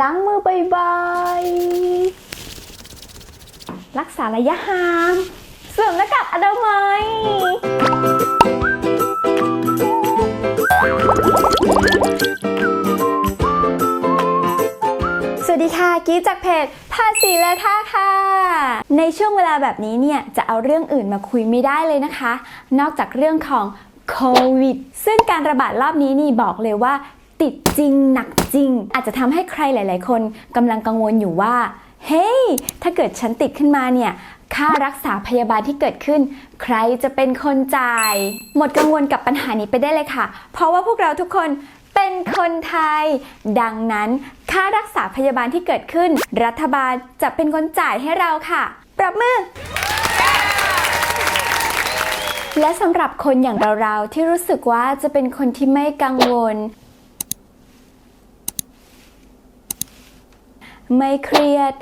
ล้างมือบ่อยๆรักษาระยะห่างสวมหน้ากากอนามัยสวัสดีค่ะกี้จากเพจภาษีและท่าค่ะ ในช่วงเวลาแบบนี้เนี่ย จะเอาเรื่องอื่นมาคุยไม่ได้เลยนะคะ นอกจากเรื่องของโควิด ซึ่งการระบาดรอบนี้นี่บอกเลยว่า ติดจริงหนักจริง อาจจะทำให้ใครหลาย ๆ คนกำลังกังวลอยู่ว่า เฮ้ย ถ้าเกิดฉันติดขึ้นมาเนี่ยค่ารักษาพยาบาลที่เกิดขึ้น ใครจะเป็นคนจ่าย หมดกังวลกับปัญหานี้ไปได้เลยค่ะ เพราะว่าพวกเราทุกคนเป็นคนไทย ดังนั้นค่ารักษาพยาบาลที่เกิดขึ้น รัฐบาลจะเป็นคนจ่ายให้เราค่ะปรับมือ และสำหรับคนอย่างเราๆที่รู้สึกว่าจะเป็นคนที่ไม่กังวล ไม่เครียด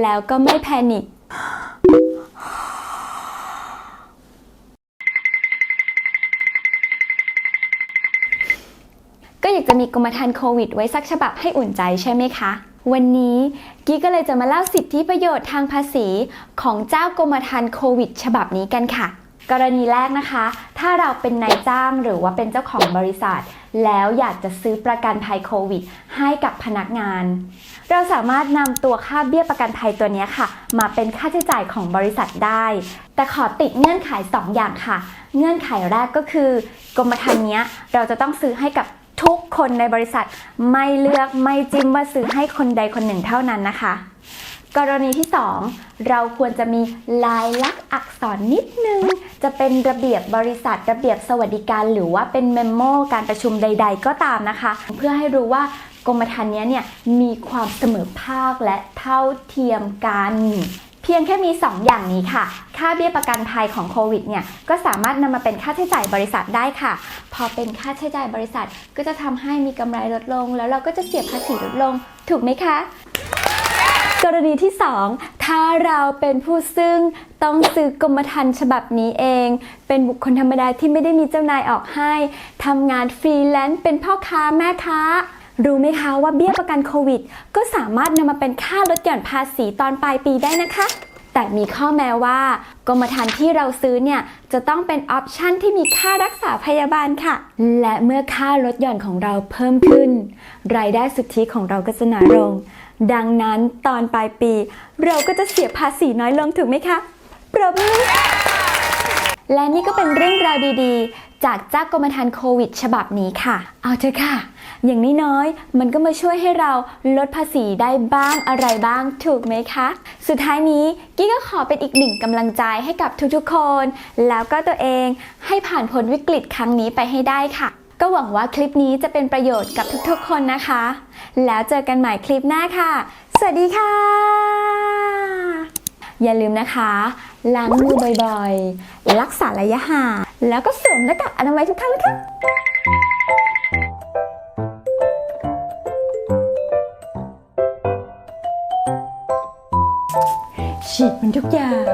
แล้วก็ไม่แพนิคก็อยากจะมีกรมธรรม์โควิดไว้สักฉบับให้อุ่นใจใช่ไหมคะ วันนี้กี้ก็เลยจะมาเล่าสิทธิประโยชน์ทางภาษีของเจ้ากรมธรรม์โควิด ฉบับนี้กันค่ะ กรณีแรกนะคะ ถ้าเราเป็นนายจ้างหรือว่าเป็นเจ้าของบริษัท แล้วอยากจะซื้อประกันภัยโควิด ให้กับพนักงาน เราสามารถนำตัวค่าเบี้ยประกันภัยตัวนี้ค่ะ มาเป็นค่าใช้จ่ายของบริษัทได้ แต่ขอติดเงื่อนไข 2 อย่างค่ะ เงื่อนไขแรกก็คือกรมธรรม์นี้เราจะต้องซื้อให้กับทุกคนในบริษัทไม่เลือกไม่จิ้มว่าซื้อให้คนใดคนหนึ่งเท่านั้นนะคะ กรณีที่ 2 เราควรจะมีลายลักษณ์อักษรนิดนึง จะเป็นระเบียบบริษัทระเบียบสวัสดิการหรือว่าเป็นเมมโมการประชุมใด ๆ ก็ตามนะคะ เพื่อให้รู้ว่ากรมธรรม์นี้เนี่ยมีความเสมอภาคและเท่าเทียมกัน เพียงแค่มี 2 อย่างนี้ค่ะ ค่าเบี้ยประกันภัยของโควิดเนี่ยก็สามารถนำมาเป็นค่าใช้จ่ายบริษัทได้ค่ะ พอเป็นค่าใช้จ่ายบริษัทก็จะทำให้มีกำไรลดลง แล้วเราก็จะเสียภาษีลดลง ถูกไหมคะ กรณีที่ 2 ถ้าเราเป็นผู้ซึ่งต้องซื้อกรมธรรม์ฉบับนี้เอง เป็นบุคคลธรรมดาที่ไม่ได้มีเจ้านายออกให้ทำงานฟรีแลนซ์เป็นพ่อค้าแม่ค้ารู้ไหมคะว่าเบี้ยประกันโควิด ก็สามารถนำมาเป็นค่าลดหย่อนภาษีตอนปลายปีได้นะคะ แต่มีข้อแม้ว่ากรมธรรม์ที่เราซื้อเนี่ยจะต้องเป็นออปชันที่มีค่ารักษาพยาบาลค่ะ และเมื่อค่าลดหย่อนของเราเพิ่มขึ้น รายได้สุทธิของเราก็จะหนาลง ดังนั้นตอนปลายปี เราก็จะเสียภาษีน้อยลงถูกไหมคะปรบมือ และนี่ก็เป็นเรื่องราวดีๆ จากเจ้ากรมธรรม์โควิด ฉบับนี้ค่ะ เอาเถอะค่ะ อย่างน้อยๆ มันก็มาช่วยให้เราลดภาษีได้บ้างอะไรบ้างถูกไหมคะ สุดท้ายนี้กี้ก็ขอเป็นอีกหนึ่งกำลังใจให้กับทุกๆคน แล้วก็ตัวเองให้ผ่านพ้นวิกฤตครั้งนี้ไปให้ได้ค่ะ ก็หวังว่าคลิปนี้จะเป็นประโยชน์กับทุกๆ คนนะคะ แล้วเจอกันใหม่คลิปหน้าค่ะ สวัสดีค่ะ อย่าลืมนะคะ ล้างมือบ่อยๆ รักษาระยะห่างแล้วก็สวมหน้ากากอนามัยทุกครั้งนะคะฉีดมันทุกอย่าง